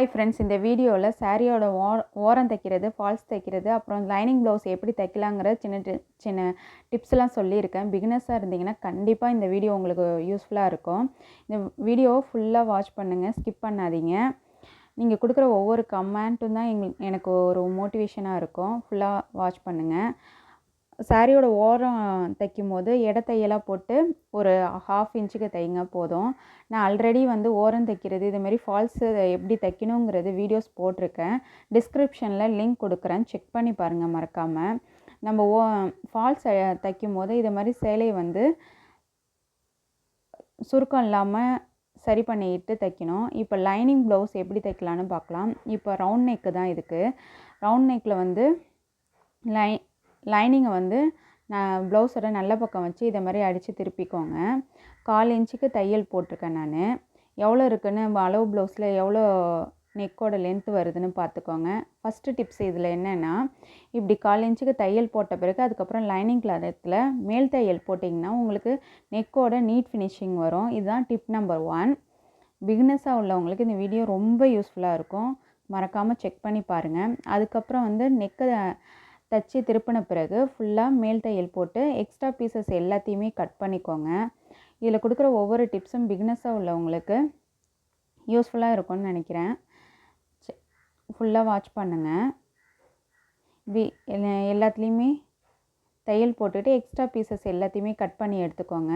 Hi friends இந்த வீடியோவில் சாரியோட ஓ ஓரம் தைக்கிறது ஃபால்ஸ் தைக்கிறது அப்புறம் லைனிங் ப்ளவுஸ் எப்படி தைக்கலாங்கிற சின்ன டி- சின்ன டிப்ஸ்லாம் சொல்லியிருக்கேன். பிகினஸாக இருந்தீங்கன்னா கண்டிப்பாக இந்த வீடியோ உங்களுக்கு யூஸ்ஃபுல்லாக இருக்கும். இந்த வீடியோவை ஃபுல்லாக வாட்ச் பண்ணுங்கள் ஸ்கிப் பண்ணாதீங்க. நீங்கள் கொடுக்குற ஒவ்வொரு கமெண்ட்டும் தான் எங்களுக்கு எனக்கு ஒரு மோட்டிவேஷனாக இருக்கும். ஃபுல்லாக வாட்ச் பண்ணுங்கள் சாரியோட ஓரம் தைக்கும் போது இடத்தையெல்லாம் போட்டு ஒரு ஹாஃப் இன்ச்சுக்கு தைங்க போதும். நான் ஆல்ரெடி வந்து ஓரம் தைக்கிறது இதுமாரி ஃபால்ஸு எப்படி தைக்கணுங்கிறது வீடியோஸ் போட்டிருக்கேன். டிஸ்கிரிப்ஷனில் லிங்க் கொடுக்குறேன். செக் பண்ணி பாருங்கள் மறக்காமல் நம்ம ஓ ஃபால்ஸ் தைக்கும் போது இது மாதிரி சேலையை வந்து சுருக்கம் இல்லாமல் சரி பண்ணிட்டு தைக்கணும். இப்போ லைனிங் ப்ளவுஸ் எப்படி தைக்கலான்னு பார்க்கலாம். இப்போ ரவுண்ட் நெக்கு தான் இதுக்கு. ரவுண்ட் நெக்கில் வந்து லை லைனிங்கை வந்து நான் ப்ளவுஸோட நல்ல பக்கம் வச்சு இதை மாதிரி அடித்து திருப்பிக்கோங்க. கால் இன்ச்சுக்கு தையல் போட்டிருக்கேன் நான். எவ்வளோ இருக்குன்னு அளவு ப்ளவுஸில் எவ்வளோ நெக்கோட லென்த் வருதுன்னு பார்த்துக்கோங்க. ஃபஸ்ட்டு டிப்ஸ் இதில் என்னென்னா இப்படி கால் இன்ச்சுக்கு தையல் போட்ட பிறகு அதுக்கப்புறம் லைனிங் கிளாத்தில் மேல் தையல் போட்டிங்கன்னா உங்களுக்கு நெக்கோட நீட் ஃபினிஷிங் வரும். இதுதான் டிப் நம்பர் ஒன் பிகினஸாக உள்ளவங்களுக்கு இந்த வீடியோ ரொம்ப யூஸ்ஃபுல்லாக இருக்கும். மறக்காமல் செக் பண்ணி பாருங்கள் அதுக்கப்புறம் வந்து நெக்கை தச்சு திருப்பின பிறகு ஃபுல்லாக மேல் தையல் போட்டு எக்ஸ்ட்ரா பீசஸ் எல்லாத்தையுமே கட் பண்ணிக்கோங்க. இதில் கொடுக்குற ஒவ்வொரு டிப்ஸும் பிக்னஸாக உள்ளவங்களுக்கு யூஸ்ஃபுல்லாக இருக்கும்னு நினைக்கிறேன். ஃபுல்லாக வாட்ச் பண்ணுங்கள் வி எல்லாத்துலேயுமே தையல் போட்டுட்டு எக்ஸ்ட்ரா பீசஸ் எல்லாத்தையுமே கட் பண்ணி எடுத்துக்கோங்க.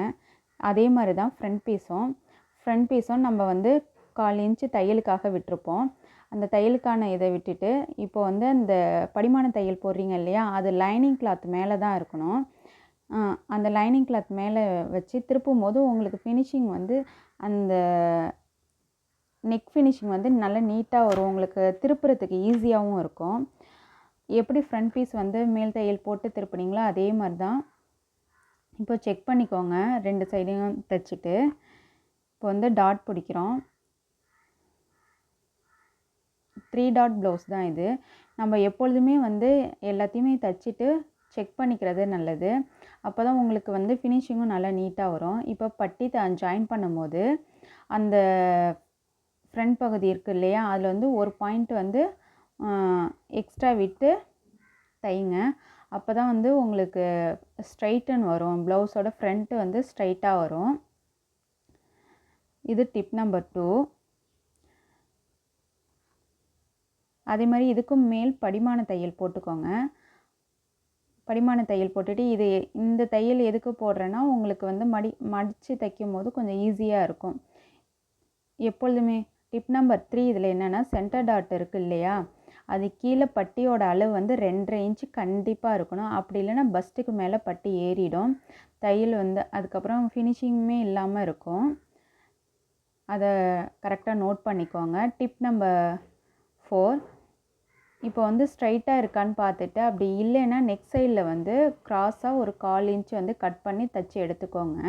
அதே மாதிரி தான் ஃப்ரண்ட் பீஸும் ஃப்ரண்ட் பீஸும் நம்ம வந்து கால் இன்ச்சு தையலுக்காக விட்டுருப்போம். அந்த தையலுக்கான இதை விட்டுட்டு இப்போ வந்து அந்த படிமான தையல் போடுறீங்க இல்லையா அது லைனிங் கிளாத் மேலே தான் இருக்கணும். அந்த லைனிங் கிளாத் மேலே வச்சு திருப்பும் போது உங்களுக்கு ஃபினிஷிங் வந்து அந்த நெக் ஃபினிஷிங் வந்து நல்லா நீட்டாக வரும். உங்களுக்கு திருப்புறத்துக்கு ஈஸியாகவும் இருக்கும். எப்படி ஃப்ரண்ட் பீஸ் வந்து மேல் தையல் போட்டு திருப்புனீங்களோ அதே மாதிரி தான். இப்போ செக் பண்ணிக்கோங்க. ரெண்டு சைடையும் தைச்சிட்டு இப்போ வந்து டாட் பிடிக்கிறோம். த்ரீ டாட் ப்ளவுஸ் தான் இது. நம்ம எப்பொழுதுமே வந்து எல்லாத்தையுமே தைச்சிட்டு செக் பண்ணிக்கிறது நல்லது. அப்போ தான் உங்களுக்கு வந்து ஃபினிஷிங்கும் நல்லா நீட்டாக வரும். இப்போ பட்டி த ஜாயின் பண்ணும்போது அந்த ஃப்ரண்ட் பகுதி இருக்குது இல்லையா? அதில் வந்து ஒரு பாயிண்ட் வந்து எக்ஸ்ட்ரா விட்டு தைங்க. அப்போ தான் வந்து உங்களுக்கு ஸ்ட்ரைட்டன் வரும். ப்ளவுஸோட ஃப்ரண்ட்டு வந்து ஸ்ட்ரைட்டாக வரும். இது டிப் நம்பர் டூ அதே மாதிரி இதுக்கும் மேல் படிமான தையல் போட்டுக்கோங்க. படிமான தையல் போட்டுட்டு இது இந்த தையல் எதுக்கு போடுறேன்னா உங்களுக்கு வந்து மடி மடித்து தைக்கும் போது கொஞ்சம் ஈஸியாக இருக்கும். எப்பொழுதுமே டிப் நம்பர் த்ரீ இதில் என்னென்னா சென்டர் டாட் இருக்குது இல்லையா? அது கீழே பட்டியோட அளவு வந்து ரெண்டரை இன்ச்சு கண்டிப்பாக இருக்கணும். அப்படி இல்லைன்னா பஸ்ட்டுக்கு மேலே பட்டி ஏறிடும். தையல் வந்து அதுக்கப்புறம் ஃபினிஷிங்குமே இல்லாமல் இருக்கும். அதை கரெக்டாக நோட் பண்ணிக்கோங்க. டிப் நம்பர் ஃபோர் இப்போ வந்து ஸ்ட்ரைட்டாக இருக்கான்னு பார்த்துட்டு அப்படி இல்லைன்னா நெக் சைடில் வந்து க்ராஸாக ஒரு கால் இன்ச் வந்து கட் பண்ணி தச்சு எடுத்துக்கோங்க.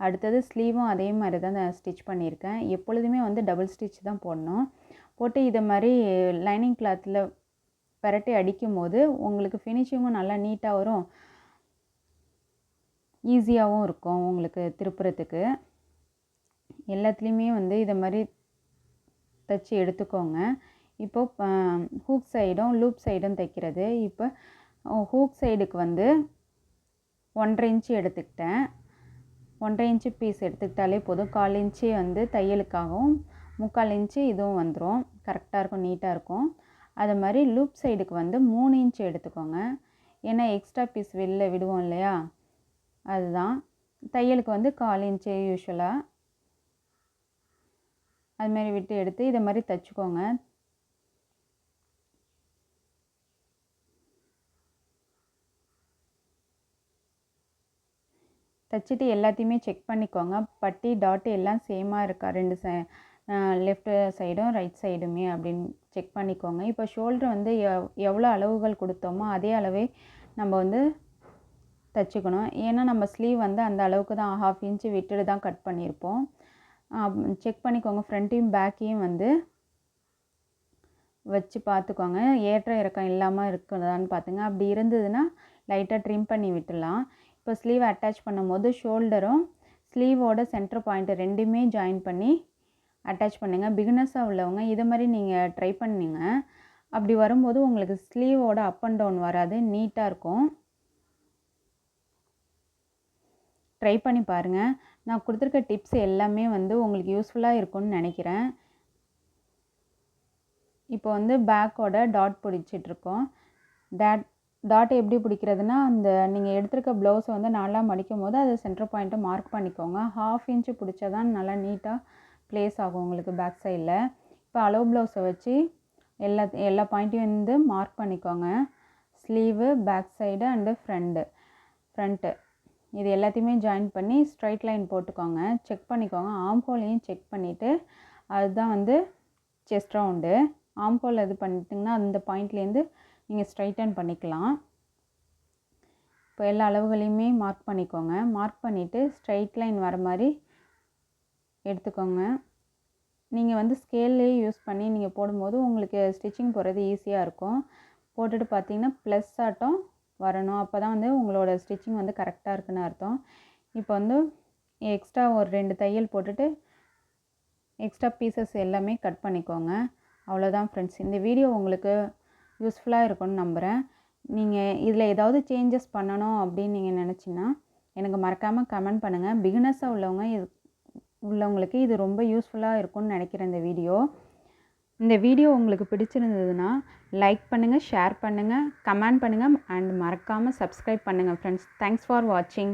அடுத்தது ஸ்லீவும் அதே மாதிரி தான் நான் ஸ்டிச் பண்ணியிருக்கேன். எப்பொழுதுமே வந்து டபுள் ஸ்டிச் தான் போடணும். போட்டு இதை மாதிரி லைனிங் கிளாத்தில் பரட்டி அடிக்கும் போது உங்களுக்கு ஃபினிஷிங்கும் நல்லா நீட்டாக வரும். ஈஸியாகவும் இருக்கும் உங்களுக்கு திருப்புறத்துக்கு எல்லாத்துலேயுமே வந்து இதை மாதிரி தைச்சி எடுத்துக்கோங்க. இப்போ ஹூக் சைடும் லூப் சைடும் தைக்கிறது. இப்போ ஹூக் சைடுக்கு வந்து ஒன்றரை இன்ச்சு எடுத்துக்கிட்டேன். ஒன்றரை இன்ச்சு பீஸ் எடுத்துக்கிட்டாலே போதும். கால் இன்ச்சு வந்து தையலுக்காகவும் முக்கால் இன்ச்சு இதுவும் வந்துடும் கரெக்டாக இருக்கும் நீட்டாக இருக்கும். அது மாதிரி லூப் சைடுக்கு வந்து மூணு இன்ச்சு எடுத்துக்கோங்க. ஏன்னா எக்ஸ்ட்ரா பீஸ் வெளில விடுவோம் இல்லையா? அதுதான். தையலுக்கு வந்து கால் இன்ச்சு யூஸ்வலாக அது மாதிரி விட்டு எடுத்து இதை மாதிரி தைச்சிக்கோங்க. தைச்சிட்டு எல்லாத்தையுமே செக் பண்ணிக்கோங்க. பட்டி டாட் எல்லாம் சேமாக இருக்கா? ரெண்டு சை லெஃப்ட் சைடும் ரைட் சைடுமே அப்படின்னு செக் பண்ணிக்கோங்க. இப்போ ஷோல்டர் வந்து எவ் எவ்வளோ அளவுகள் கொடுத்தோமோ அதே அளவே நம்ம வந்து தைச்சிக்கணும். ஏன்னா நம்ம ஸ்லீவ் வந்து அந்த அளவுக்கு தான் ஹாஃப் இன்ச்சு விட்டுட்டு தான் கட் பண்ணியிருப்போம். செக் பண்ணிக்கோங்க. ஃப்ரண்ட்டையும் பேக்கையும் வந்து வச்சு பார்த்துக்கோங்க. ஏற்ற இறக்கம் இல்லாமல் இருக்குதான்னு பார்த்துங்க. அப்படி இருந்ததுன்னா லைட்டாக ட்ரிம் பண்ணி விட்டுடலாம். இப்போ ஸ்லீவ் அட்டாச் பண்ணும்போது ஷோல்டரும் ஸ்லீவோட சென்டர் பாயிண்ட் ரெண்டுமே ஜாயின் பண்ணி அட்டாச் பண்ணுங்கள் பிகினர்ஸாக உள்ளவங்க இதை மாதிரி நீங்கள் ட்ரை பண்ணிங்க. அப்படி வரும்போது உங்களுக்கு ஸ்லீவோட அப் அண்ட் டவுன் வராது நீட்டாக இருக்கும். ட்ரை பண்ணி பாருங்கள் நான் கொடுத்துருக்க டிப்ஸ் எல்லாமே வந்து உங்களுக்கு யூஸ்ஃபுல்லாக இருக்கும்னு நினைக்கிறேன். இப்போ வந்து பேக்கோட டாட் பிடிச்சிட்ருக்கோம் டேட் டாட் எப்படி பிடிக்கிறதுனா அந்த நீங்கள் எடுத்திருக்க ப்ளவுஸை வந்து நாலாம் மடிக்கும் போது அது சென்டர் பாயிண்ட்டை மார்க் பண்ணிக்கோங்க. ஹாஃப் இன்ச்சு பிடிச்சா தான் நல்லா நீட்டாக ப்ளேஸ் ஆகும் உங்களுக்கு பேக் சைடில் இப்போ அளவு ப்ளவுஸை வச்சு எல்லா எல்லா பாயிண்ட்டையும் வந்து மார்க் பண்ணிக்கோங்க. Sleeve back side and front front இது எல்லாத்தையுமே ஜாயின் பண்ணி ஸ்ட்ரைட் லைன் போட்டுக்கோங்க. செக் பண்ணிக்கோங்க. ஆம்ஹோலையும் செக் பண்ணிவிட்டு அதுதான் வந்து செஸ்ட் ரவுண்டு ஆம்ஹோல் இது பண்ணிட்டிங்கன்னா அந்த பாயிண்ட்லேருந்து நீங்கள் ஸ்ட்ரைட்டன் பண்ணிக்கலாம். இப்போ எல்லா அளவுகளையுமே மார்க் பண்ணிக்கோங்க. மார்க் பண்ணிவிட்டு ஸ்ட்ரைட் லைன் வர மாதிரி எடுத்துக்கோங்க. நீங்கள் வந்து ஸ்கேல்லே யூஸ் பண்ணி நீங்கள் போடும்போது உங்களுக்கு ஸ்டிச்சிங் போடுறது ஈஸியாக இருக்கும். போட்டுட்டு பார்த்தீங்கன்னா ப்ளஸ் ஆட்டம் வரணும். அப்போ தான் வந்து உங்களோட ஸ்டிச்சிங் வந்து கரெக்டாக இருக்குன்னு அர்த்தம். இப்போ வந்து எக்ஸ்ட்ரா ஒரு ரெண்டு தையல் போட்டுட்டு எக்ஸ்ட்ரா பீசஸ் எல்லாமே கட் பண்ணிக்கோங்க. அவ்வளோதான் ஃப்ரெண்ட்ஸ் இந்த வீடியோ உங்களுக்கு யூஸ்ஃபுல்லாக இருக்கும்னு நம்புகிறேன் நீங்கள் இதில் ஏதாவது சேஞ்சஸ் பண்ணணும் அப்படின்னு நீங்கள் நினச்சிங்கன்னா எனக்கு மறக்காமல் கமெண்ட் பண்ணுங்கள் பிகினர்ஸாக உள்ளவங்க இது உள்ளவங்களுக்கு இது ரொம்ப யூஸ்ஃபுல்லாக இருக்கும்னு நினைக்கிறேன் இந்த வீடியோ இந்த வீடியோ உங்களுக்கு பிடிச்சிருந்ததுன்னா லைக் பண்ணுங்கள் ஷேர் பண்ணுங்கள் கமெண்ட் பண்ணுங்கள் அண்ட் மறக்காமல் சப்ஸ்கிரைப் பண்ணுங்கள் ஃப்ரெண்ட்ஸ் தேங்க்ஸ் ஃபார் வாட்சிங்